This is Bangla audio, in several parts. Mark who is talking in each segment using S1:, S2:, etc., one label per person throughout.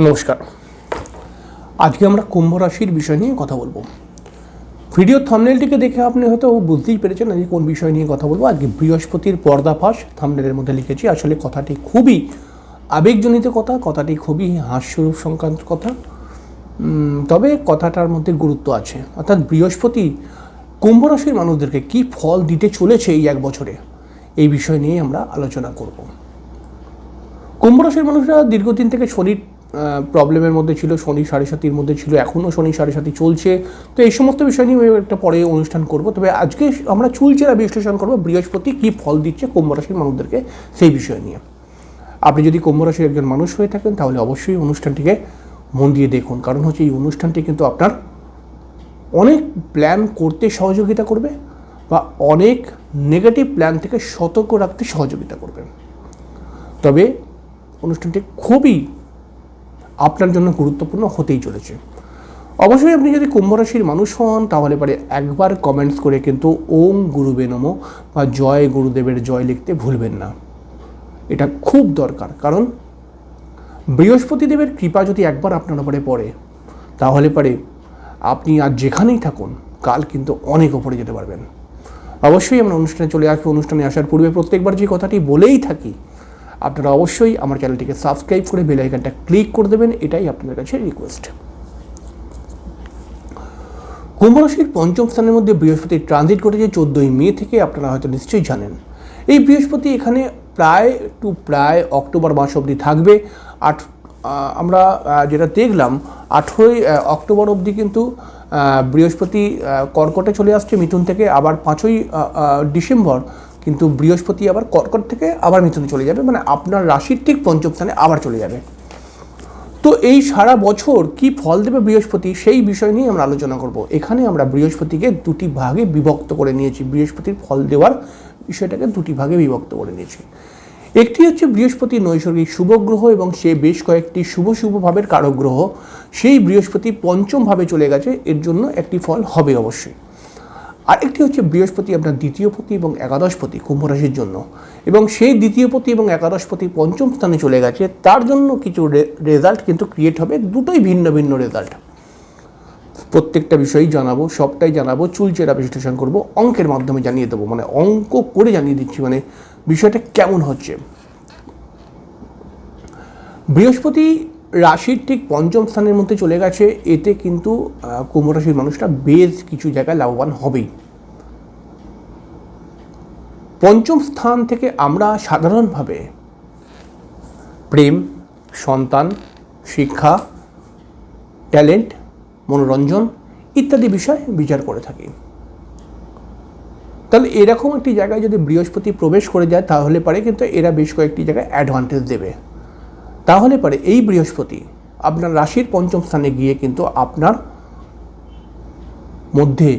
S1: নমস্কার। আজকে আমরা কুম্ভ রাশির বিষয় নিয়ে কথা বলব। ভিডিও থামনেলটিকে দেখে আপনি হয়তো বুঝতেই পেরেছেন আজকে কোন বিষয় নিয়ে কথা বলব। আজকে বৃহস্পতির পর্দাফাশ থামনেলের মধ্যে লিখেছি, আসলে কথাটি খুবই আবেগজনিত কথা, কথাটি খুবই হাস্যরূপ সংক্রান্ত কথা। তবে কথাটার মধ্যে গুরুত্ব আছে। অর্থাৎ বৃহস্পতি কুম্ভ রাশির মানুষদেরকে কী ফল দিতে চলেছে এই এক বছরে? এই বিষয় নিয়ে আমরা আলোচনা করব। কুম্ভ রাশির মানুষরা দীর্ঘদিন থেকে শনির প্রবলেমের মধ্যে ছিল, শনি সাড়ে সাতির মধ্যে ছিল এখনও শনি সাড়ে সাতি চলছে। তো এই সমস্ত বিষয় নিয়ে একটা পরে অনুষ্ঠান করব। তবে আজকে আমরা চুলচেরা বিশ্লেষণ করব, বৃহস্পতি কী ফল দিচ্ছে কুম্ভ রাশির মানুষদেরকে সেই বিষয় নিয়ে। আপনি যদি কুম্ভ রাশির একজন মানুষ হয়ে থাকেন, তাহলে অবশ্যই অনুষ্ঠানটিকে মন দিয়ে দেখুন। কারণ হচ্ছে এই অনুষ্ঠানটি কিন্তু আপনার অনেক প্ল্যান করতে সহযোগিতা করবে বা অনেক নেগেটিভ প্ল্যান থেকে সতর্ক রাখতে সহযোগিতা করবে। তবে অনুষ্ঠানটি খুবই আপনার জন্য গুরুত্বপূর্ণ হতেই চলেছে। অবশ্যই আপনি যদি কুম্ভ রাশির মানুষ হন, তাহলে পরে একবার কমেন্টস করে কিন্তু ওম গুরুবে নম বা জয় গুরুদেবের জয় লিখতে ভুলবেন না। এটা খুব দরকার, কারণ বৃহস্পতি দেবের কৃপা যদি একবার আপনার উপরে পড়ে, তাহলে পরে আপনি আর যেখানেই থাকুন, কাল কিন্তু অনেক ওপরে যেতে পারবেন। অবশ্যই আমরা অনুষ্ঠানে চলে আসব। অনুষ্ঠানে আসার পূর্বে প্রত্যেকবার যে কথাটি বলেই থাকি আপনারা অবশ্যই আমার চ্যানেলটিকে সাবস্ক্রাইব করে বেল আইকনটা ক্লিক করে দেবেন, এটাই আপনাদের কাছে রিকোয়েস্ট কুম্ভ রাশির পঞ্চম স্থানের মধ্যে বৃহস্পতি ট্রানজিট ঘটেছে চোদ্দোই মে থেকে, আপনারা হয়তো নিশ্চয়ই জানেন। এই বৃহস্পতি এখানে প্রায় টু প্রায় অক্টোবর মাস অবধি থাকবে। আট আমরা যেটা দেখলাম, আঠেরোই অক্টোবর অবধি কিন্তু বৃহস্পতি কর্কটে চলে আসছে মিথুন থেকে। আবার পাঁচই ডিসেম্বর কিন্তু বৃহস্পতি আবার কর্কট থেকে আবার মিথুনে চলে যাবে মানে আপনার রাশির ঠিক পঞ্চম স্থানে আবার চলে যাবে। তো এই সারা বছর কি ফল দেবে বৃহস্পতি সেই বিষয় নিয়ে আমরা আলোচনা করব। এখানে আমরা বৃহস্পতিকে দুটি ভাগে বিভক্ত করে নিয়েছি। বৃহস্পতির ফল দেওয়ার বিষয়টাকে দুটি ভাগে বিভক্ত করে নিয়েছি। একটি হচ্ছে বৃহস্পতি নৈসর্গিক শুভ গ্রহ এবং সে বেশ কয়েকটি শুভ শুভ ভাবের কারক গ্রহ। সেই বৃহস্পতি পঞ্চম ভাবে চলে গেছে, এর জন্য একটি ফল হবে অবশ্যই। আরেকটি হচ্ছে বৃহস্পতি আপনার দ্বিতীয় পতি এবং একাদশপতি কুম্ভ রাশির জন্য। এবং সেই দ্বিতীয় পতি এবং একাদশপতি পঞ্চম স্থানে চলে গেছে। তার জন্য কিছু রেজাল্ট কিন্তু ক্রিয়েট হবে। দুটোই ভিন্ন ভিন্ন রেজাল্ট প্রত্যেকটা বিষয়ই জানাব, সবটাই জানাব চুলচেরা বিশ্লেষণ করব, অঙ্কের মাধ্যমে জানিয়ে দেবো। মানে অঙ্ক করে জানিয়ে দিচ্ছি মানে বিষয়টা কেমন হচ্ছে। বৃহস্পতি রাশির ঠিক পঞ্চম স্থানের মধ্যে চলে গেছে। এতে কিন্তু কুম্ভ রাশির মানুষরা বেশ কিছু জায়গায় লাভবান হবেই। পঞ্চম স্থান থেকে আমরা সাধারণভাবে প্রেম, সন্তান, শিক্ষা, ট্যালেন্ট, মনোরঞ্জন ইত্যাদি বিষয় বিচার করে থাকি। তাহলে এরকম একটি জায়গায় যদি বৃহস্পতি প্রবেশ করে যায়, তাহলে পারে কিন্তু এরা বেশ কয়েকটি জায়গায় অ্যাডভান্টেজ দেবে। তাহলে পারে এই বৃহস্পতি আপনার রাশির পঞ্চম স্থানে গিয়ে কিন্তু আপনার মধ্যে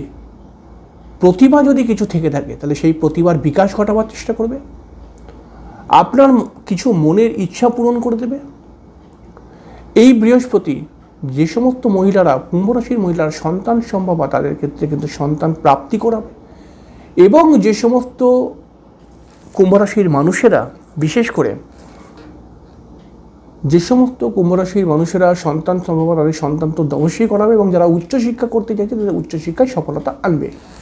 S1: প্রতিভা যদি কিছু থেকে থাকে, তাহলে সেই প্রতিভার বিকাশ ঘটাবার চেষ্টা করবে? আপনার কিছু মনের ইচ্ছা পূরণ করে দেবে? এই বৃহস্পতি যে সমস্ত মহিলারা, কুম্ভ রাশির মহিলারা সন্তান সম্ভবা, তাদের ক্ষেত্রে কিন্তু সন্তান প্রাপ্তি করাবে। এবং যে সমস্ত কুম্ভ রাশির মানুষেরা, বিশেষ করে যে সমস্ত কুম্ভরাশির মানুষেরা সন্তান সম্ভব, তাদের সন্তান তো অবশ্যই করাবে এবং যারা উচ্চশিক্ষা করতে চাইছে, তাদের উচ্চশিক্ষায় সফলতা আনবে।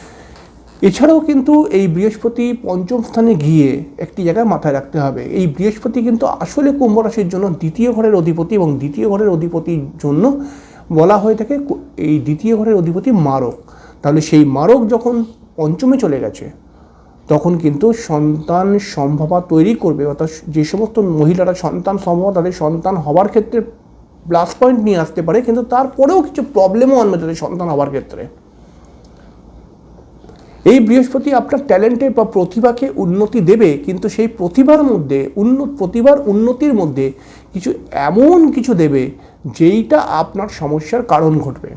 S1: এছাড়াও কিন্তু এই বৃহস্পতি পঞ্চম স্থানে গিয়ে একটি জায়গায় মাথায় রাখতে হবে। এই বৃহস্পতি কিন্তু আসলে কুম্ভ রাশির জন্য দ্বিতীয় ঘরের অধিপতি এবং দ্বিতীয় ঘরের অধিপতির জন্য বলা হয়ে থাকে এই দ্বিতীয় ঘরের অধিপতি মারক। তাহলে সেই মারক যখন পঞ্চমে চলে গেছে, তখন কিন্তু সন্তান সম্ভাবনা তৈরি করবে। অর্থাৎ যে সমস্ত মহিলারা সন্তান সম্ভবা, তাদের সন্তান হওয়ার ক্ষেত্রে প্লাস পয়েন্ট নিয়ে আসতে পারে, কিন্তু তারপরেও কিছু প্রবলেমও আনবে তাদের সন্তান হওয়ার ক্ষেত্রে। এই বৃহস্পতি আপনার ট্যালেন্টে বা প্রতিভাকে উন্নতি দেবে, কিন্তু সেই প্রতিভার মধ্যে, উন্নত, প্রতিভার উন্নতির মধ্যে কিছু এমন কিছু দেবে যেইটা আপনার সমস্যার কারণ ঘটবে।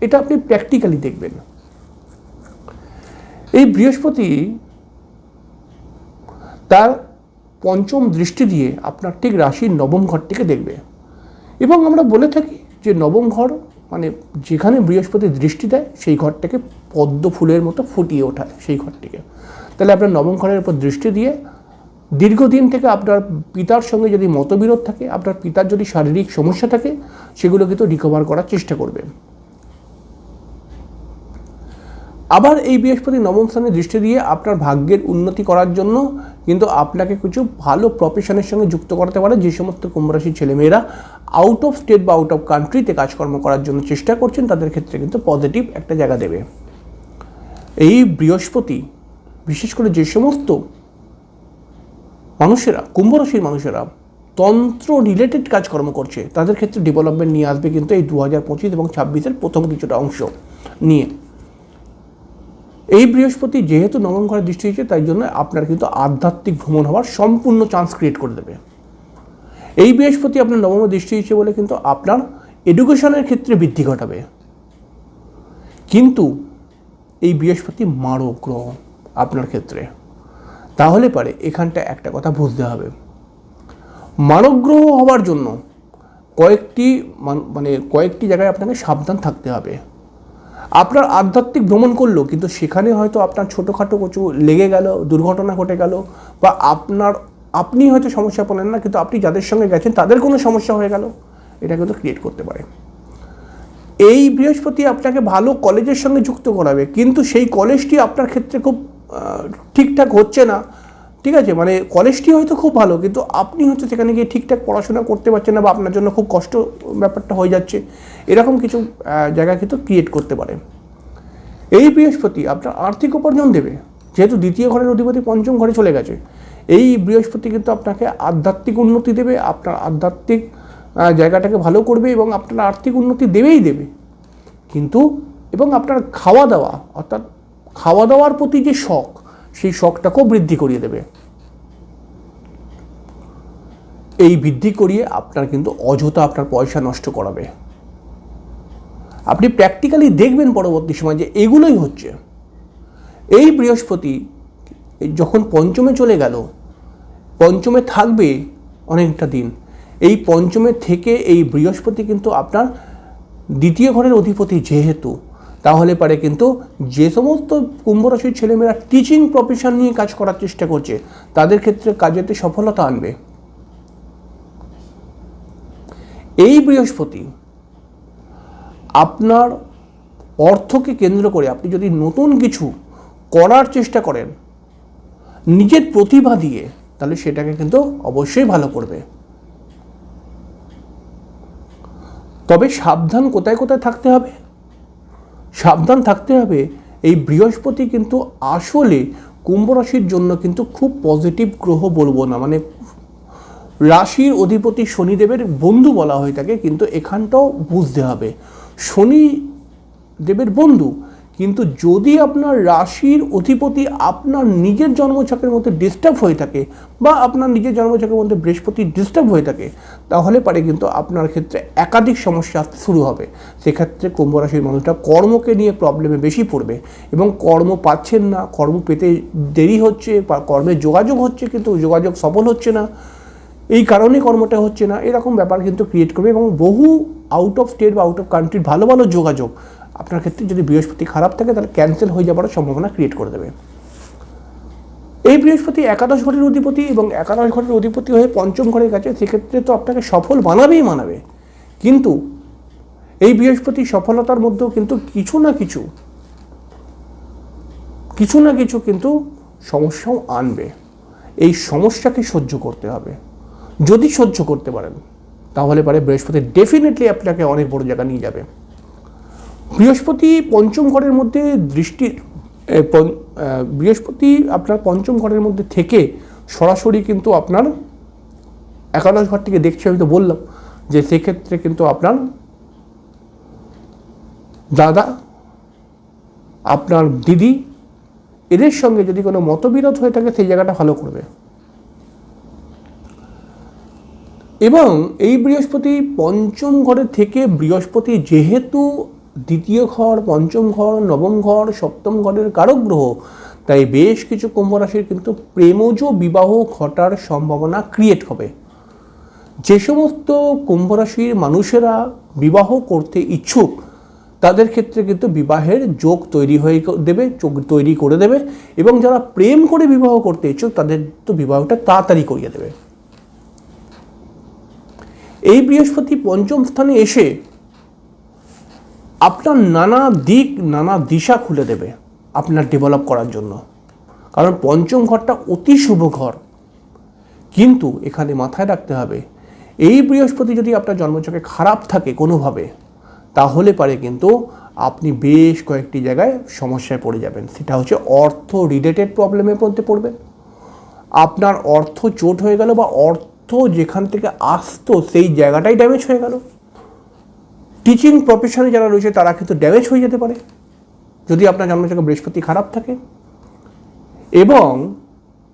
S1: এটা আপনি প্র্যাকটিক্যালি দেখবেন। এই বৃহস্পতি তার পঞ্চম দৃষ্টি দিয়ে আপনার ঠিক রাশির নবম ঘরটিকে দেখবে। এবং আমরা বলে থাকি যে নবম ঘর মানে যেখানে বৃহস্পতি দৃষ্টি দেয়, সেই ঘরটাকে পদ্ম ফুলের মতো ফুটিয়ে ওঠায় সেই ঘরটিকে। তাহলে আপনার নবম ঘরের উপর দৃষ্টি দিয়ে দীর্ঘদিন থেকে আপনার পিতার সঙ্গে যদি মতবিরোধ থাকে, আপনার পিতার যদি শারীরিক সমস্যা থাকে সেগুলো কিন্তু রিকভার করার চেষ্টা করবে আবার এই বৃহস্পতি নবম স্থানে দৃষ্টি দিয়ে আপনার ভাগ্যের উন্নতি করার জন্য কিন্তু আপনাকে কিছু ভালো প্রফেশনের সঙ্গে যুক্ত করতে পারে, যে সমস্ত কুম্ভরাশির ছেলেমেয়েরা আউট অফ স্টেট বা আউট অফ কান্ট্রিতে কাজকর্ম করার জন্য চেষ্টা করছেন, তাদের ক্ষেত্রে কিন্তু পজিটিভ একটা জায়গা দেবে। এই বৃহস্পতি, বিশেষ করে যে সমস্ত মানুষেরা, কুম্ভরাশির মানুষেরা তন্ত্র রিলেটেড কাজকর্ম করছে, তাদের ক্ষেত্রে ডেভেলপমেন্ট নিয়ে আসবে কিন্তু এই দু হাজার পঁচিশ এবং ছাব্বিশের প্রথম কিছুটা অংশ নিয়ে। এই বৃহস্পতি যেহেতু নবম ঘরে দৃষ্টি হয়েছে তাই জন্য আপনার কিন্তু আধ্যাত্মিক ভ্রমণ হওয়ার সম্পূর্ণ চান্স ক্রিয়েট করে দেবে। এই বৃহস্পতি আপনার নবম দৃষ্টি হয়েছে বলে কিন্তু আপনার এডুকেশনের ক্ষেত্রে বৃদ্ধি ঘটাবে। কিন্তু বৃহস্পতি মারক গ্রহ আপনার ক্ষেত্রে। তাহলে পারে এখানটা একটা কথা বুঝতে হবে। মানব গ্রহ হওয়ার জন্য কয়েকটি মান- কয়েকটি জায়গায় আপনাকে সাবধান থাকতে হবে। আপনার আধ্যাত্মিক ভ্রমণ করল, কিন্তু সেখানে হয়তো আপনার ছোটোখাটো কিছু লেগে গেল, দুর্ঘটনা ঘটে গেল, বা আপনার, আপনি হয়তো সমস্যা পড়লেন না, কিন্তু আপনি যাদের সঙ্গে গেছেন তাদের কোনো সমস্যা হয়ে গেল। এটা কিন্তু ক্রিয়েট করতে পারে। এই বৃহস্পতি আপনাকে ভালো কলেজের সঙ্গে যুক্ত করাবে, কিন্তু সেই কলেজটি আপনার ক্ষেত্রে খুব ঠিকঠাক হচ্ছে না। ঠিক আছে? মানে কলেজটি হয়তো খুব ভালো, কিন্তু আপনি হয়তো সেখানে গিয়ে ঠিকঠাক পড়াশোনা করতে পারছেন না বা আপনার জন্য খুব কষ্ট ব্যাপারটা হয়ে যাচ্ছে। এরকম কিছু জায়গা কিন্তু ক্রিয়েট করতে পারে। এই বৃহস্পতি আপনার আর্থিক উপার্জন দেবে, যেহেতু দ্বিতীয় ঘরের অধিপতি পঞ্চম ঘরে চলে গেছে। এই বৃহস্পতি কিন্তু আপনাকে আধ্যাত্মিক উন্নতি দেবে, আপনার আধ্যাত্মিক জায়গাটাকে ভালো করবে এবং আপনার আর্থিক উন্নতি দেবেই দেবে। কিন্তু এবং আপনার খাওয়া দাওয়া অর্থাৎ খাওয়া দাওয়ার প্রতি যে শখ, সেই শখটাকেও বৃদ্ধি করিয়ে দেবে। এই বৃদ্ধি করিয়ে আপনার কিন্তু অযথা আপনার পয়সা নষ্ট করাবে। আপনি প্র্যাকটিক্যালি দেখবেন পরবর্তী সময় যে এগুলোই হচ্ছে। এই বৃহস্পতি যখন পঞ্চমে চলে গেল, পঞ্চমে থাকবে অনেকটা দিন। এই পঞ্চমে থেকে এই বৃহস্পতি কিন্তু আপনার দ্বিতীয় ঘরের অধিপতি যেহেতু, তাহলে পারে কিন্তু যে সমস্ত কুম্ভ রাশির ছেলেমেয়েরা টিচিং প্রফেশন নিয়ে কাজ করার চেষ্টা করছে, তাদের ক্ষেত্রে কাজেতে সফলতা আনবে। এই বৃহস্পতি আপনার অর্থকে কেন্দ্র করে আপনি যদি নতুন কিছু করার চেষ্টা করেন, নিজের প্রতিভা দিয়ে, তাহলে সেটাকে কিন্তু অবশ্যই ভালো করবে। তবে সাবধান কোথায় কোথায় থাকতে হবে? সাবধান থাকতে হবে, এই বৃহস্পতি কিন্তু আসলে কুম্ভ রাশির জন্য কিন্তু খুব পজিটিভ গ্রহ বলব না। মানে রাশির অধিপতি শনিদেবের বন্ধু বলা হয়ে থাকে কিন্তু এখানটাও বুঝতে হবে। শনি দেবের বন্ধু কিন্তু যদি আপনার রাশির অধিপতি আপনার নিজের জন্মছকের মধ্যে ডিস্টার্ব হয়ে থাকে বা আপনার নিজের জন্মছকের মধ্যে বৃহস্পতি ডিস্টার্ব হয়ে থাকে, তাহলে পারে কিন্তু আপনার ক্ষেত্রে একাধিক সমস্যা আসতে শুরু হবে। সেক্ষেত্রে কুম্ভ রাশির মানুষটা কর্মকে নিয়ে প্রবলেমে বেশি পড়বে এবং কর্ম পাচ্ছেন না, কর্ম পেতে দেরি হচ্ছে বা কর্মের যোগাযোগ হচ্ছে কিন্তু যোগাযোগ সফল হচ্ছে না। এই কারণে কর্মটা হচ্ছে না। এরকম ব্যাপার কিন্তু ক্রিয়েট করবে এবং বহু আউট অফ স্টেট বা আউট অফ কান্ট্রির ভালো ভালো যোগাযোগ আপনার ক্ষেত্রে যদি বৃহস্পতি খারাপ থাকে, তাহলে ক্যান্সেল হয়ে যাওয়ার সম্ভাবনা ক্রিয়েট করে দেবে। এই বৃহস্পতি একাদশ ঘরের অধিপতি এবং একাদশ ঘরের অধিপতি হয়ে পঞ্চম ঘরের কাছে সেক্ষেত্রে তো আপনাকে সফল বানাবেই মানাবে। কিন্তু এই বৃহস্পতি সফলতার মধ্যেও কিন্তু কিছু না কিছু কিছু না কিছু কিন্তু সমস্যাও আনবে। এই সমস্যাকে সহ্য করতে হবে। যদি সহ্য করতে পারেন, তাহলে পারে বৃহস্পতি ডেফিনেটলি আপনাকে অনেক বড় জায়গা নিয়ে যাবে। বৃহস্পতি পঞ্চম ঘরের মধ্যে দৃষ্টি বৃহস্পতি আপনার পঞ্চম ঘরের মধ্যে থেকে সরাসরি কিন্তু আপনার একাদশ ঘর থেকে দেখছি আমি তো বললাম যে সেক্ষেত্রে কিন্তু আপনার দাদা, আপনার দিদি এদের সঙ্গে যদি কোনো মতবিরোধ হয়ে থাকে সেই জায়গাটা ভালো করবে। এবং এই বৃহস্পতি পঞ্চম ঘরের থেকে বৃহস্পতি যেহেতু দ্বিতীয় ঘর, পঞ্চম ঘর, নবম ঘর, সপ্তম ঘরের কারক গ্রহ তাই বেশ কিছু কুম্ভ রাশির কিন্তু প্রেমজ বিবাহ ঘটার সম্ভাবনা ক্রিয়েট হবে। যে সমস্ত কুম্ভ রাশির মানুষেরা বিবাহ করতে ইচ্ছুক, তাদের ক্ষেত্রে কিন্তু বিবাহের যোগ তৈরি হয়ে দেবে, যোগ তৈরি করে দেবে এবং যারা প্রেম করে বিবাহ করতে ইচ্ছুক, তাদের তো বিবাহটা তাড়াতাড়ি করিয়ে দেবে। এই বৃহস্পতি পঞ্চম স্থানে এসে আপনার নানা দিক, নানা দিশা খুলে দেবে আপনার ডেভেলপ করার জন্য। কারণ পঞ্চম ঘরটা অতি শুভ ঘর। কিন্তু এখানে মাথায় রাখতে হবে, এই বৃহস্পতি যদি আপনার জন্মচকে খারাপ থাকে কোনোভাবে, তাহলে পারে কিন্তু আপনি বেশ কয়েকটি জায়গায় সমস্যায় পড়ে যাবেন। সেটা হচ্ছে অর্থ রিলেটেড প্রবলেমের মধ্যে পড়বেন আপনার অর্থ চোট হয়ে গেল বা অর্থ যেখান থেকে আসতো সেই জায়গাটাই ড্যামেজ হয়ে গেল। টিচিং প্রফেশনে যারা রয়েছে, তারা কিন্তু ড্যামেজ হয়ে যেতে পারে। যদি আপনার জন্মচকে বৃহস্পতি খারাপ থাকে। এবং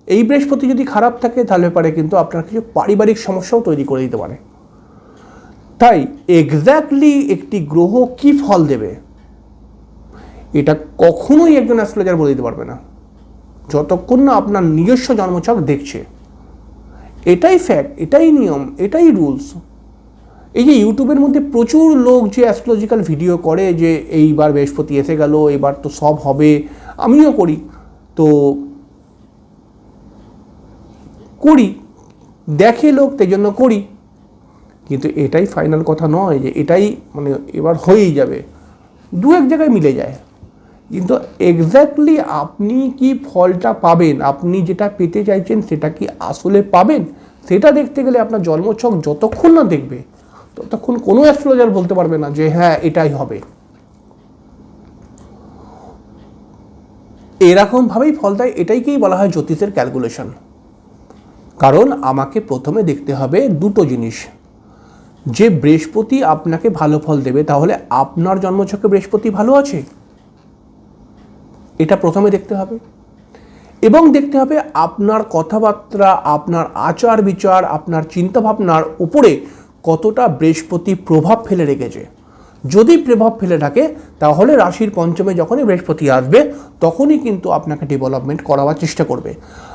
S1: এই বৃহস্পতি যদি খারাপ থাকে, তাহলে পারে কিন্তু আপনার কিছু পারিবারিক সমস্যাও তৈরি করে দিতে পারে। তাই এক্স্যাক্টলি একটি গ্রহ কি ফল দেবে, এটা কখনোই একজন অ্যাস্ট্রোলজার বলে দিতে পারবে না। যতক্ষণ না আপনার নিজস্ব জন্মছক দেখছে। এটাই ফ্যাক্ট এটাই নিয়ম, এটাই রুলস এই যে ইউটিউবের মধ্যে প্রচুর লোক যে অ্যাস্ট্রোলজিক্যাল ভিডিও করে যে এইবার বৃহস্পতি এসে গেল, এবার তো সব হবে, আমিও করি। তো করি, দেখে লোক তাই জন্য করি। কিন্তু এটাই ফাইনাল কথা নয় যে এটাই মানে এবার হয়েই যাবে। দু এক জায়গায় মিলে যায়। কিন্তু এক্স্যাক্টলি আপনি কি ফলটা পাবেন, আপনি যেটা পেতে চাইছেন সেটা কি আসলে পাবেন, সেটা দেখতে গেলে আপনার জন্মছক যতক্ষণ না দেখবে ততক্ষণ কোনো অ্যাস্ট্রোলজার বলতে পারবে না যে হ্যাঁ এটাই হবে। এরকমভাবেই ফল দেয় এটাইকেই বলা হয় জ্যোতিষের ক্যালকুলেশন কারণ আমাকে প্রথমে দেখতে হবে দুটো জিনিস। যে বৃহস্পতি আপনাকে ভালো ফল দেবে, তাহলে আপনার জন্মছকে বৃহস্পতি ভালো আছে? এটা প্রথমে দেখতে হবে। এবং দেখতে হবে আপনার কথাবার্তা, আপনার আচার বিচার আপনার চিন্তাভাবনার উপরে কতটা বৃহস্পতি প্রভাব ফেলে রেখেছে। যদি প্রভাব ফেলে থাকে, তাহলে রাশির পঞ্চমে যখনই বৃহস্পতি আসবে, তখনই কিন্তু আপনাকে ডেভেলপমেন্ট করাবার চেষ্টা করবে।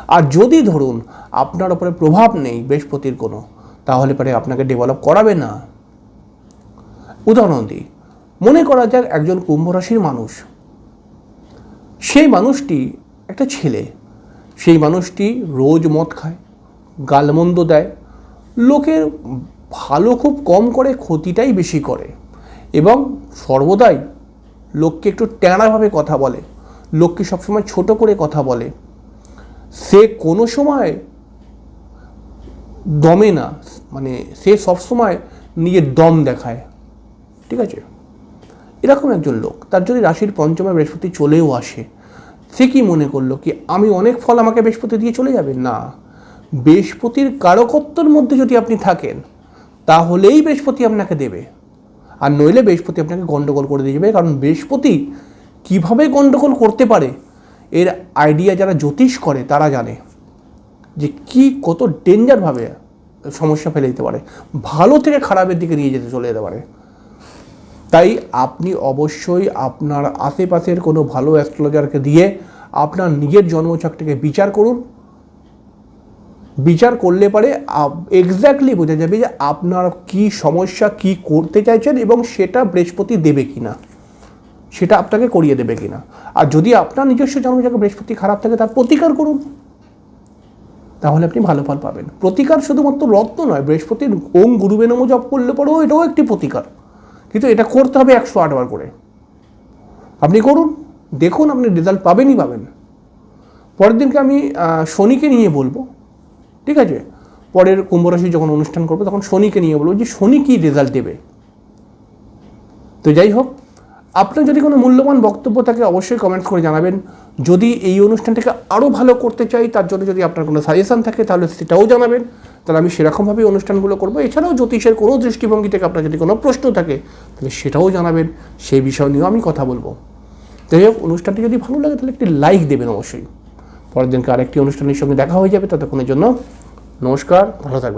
S1: আর যদি ধরুন আপনার ওপরে প্রভাব নেই বৃহস্পতির কোনো, তাহলে পরে আপনাকে ডেভেলপ করাবে না। উদাহরণ দিই, মনে করা যাক একজন কুম্ভ রাশির মানুষ। সেই মানুষটি একটা ছেলে। সেই মানুষটি রোজ মদ খায়, গালমন্দ দেয়, লোকের ভালো খুব কম করে ক্ষতিটাই বেশি করে। এবং সর্বদাই লোককে একটু ট্যাঁড়াভাবে কথা বলে, লোককে সবসময় ছোট করে কথা বলে। সে কোনো সময় দমে না মানে সে সবসময় নিজের দম দেখায়। ঠিক আছে? এরকম একজন লোক, তার যদি রাশির পঞ্চমে বৃহস্পতি চলেও আসে, সে কি মনে করল কি, আমি অনেক ফল আমাকে বৃহস্পতি দিয়ে চলে যাবে? না। বৃহস্পতির কারকত্বর মধ্যে যদি আপনি থাকেন তাহলেই বৃহস্পতি আপনাকে দেবে। আর নইলে বৃহস্পতি আপনাকে গন্ডগোল করে দিয়ে যাবে। কারণ বৃহস্পতি কীভাবে গন্ডগোল করতে পারে, এর আইডিয়া যারা জ্যোতিষ করে, তারা জানে যে কি কত ডেঞ্জারভাবে সমস্যা ফেলে দিতে পারে। ভালো থেকে খারাপের দিকে নিয়ে যেতে চলে যেতে পারে। তাই আপনি অবশ্যই আপনার আশেপাশের কোনো ভালো অ্যাস্ট্রোলজারকে দিয়ে আপনার নিজের জন্মছকটাকে বিচার করুন। বিচার করলে পারে এক্স্যাক্টলি বোঝা যাবে যে আপনার কি সমস্যা, কি করতে চাইছেন এবং সেটা বৃহস্পতি দেবে কি না সেটা আপনাকে করিয়ে দেবে কিনা। আর যদি আপনার নিজস্ব জন্মছকে বৃহস্পতি খারাপ থাকে, তার প্রতিকার করুন। তাহলে আপনি ভালো ফল পাবেন। প্রতিকার শুধুমাত্র রত্ন নয়, বৃহস্পতির ওম গুরুবে নম জপ করলে পরেও এটাও একটি প্রতিকার। কিন্তু এটা করতে হবে একশো আটবার করে। আপনি করুন। দেখুন আপনি রেজাল্ট পাবেনই পাবেন। পরের দিনকে আমি শনিকে নিয়ে বলব। ঠিক আছে? পরের কুম্ভরাশি যখন অনুষ্ঠান করব, তখন শনিকে নিয়ে বলব যে, শনি কী রেজাল্ট দেবে? তো যাই হোক, আপনার যদি কোনো মূল্যবান বক্তব্য থাকে, অবশ্যই কমেন্টস করে জানাবেন। যদি এই অনুষ্ঠানটাকে আরও ভালো করতে চাই, তার জন্য যদি আপনার কোনো সাজেশন থাকে, তাহলে সেটাও জানাবেন। তাহলে আমি সেরকমভাবেই অনুষ্ঠানগুলো করব। এছাড়াও জ্যোতিষের কোনো দৃষ্টিভঙ্গি থেকে আপনার যদি কোনো প্রশ্ন থাকে, তাহলে সেটাও জানাবেন। সেই বিষয় নিয়েও আমি কথা বলব। যাই হোক, অনুষ্ঠানটি যদি ভালো লাগে, তাহলে একটি লাইক দেবেন অবশ্যই। পরের দিনকে আরেকটি অনুষ্ঠানের সঙ্গে দেখা হয়ে যাবে। ততক্ষণের জন্য নমস্কার ভালো থাকবেন।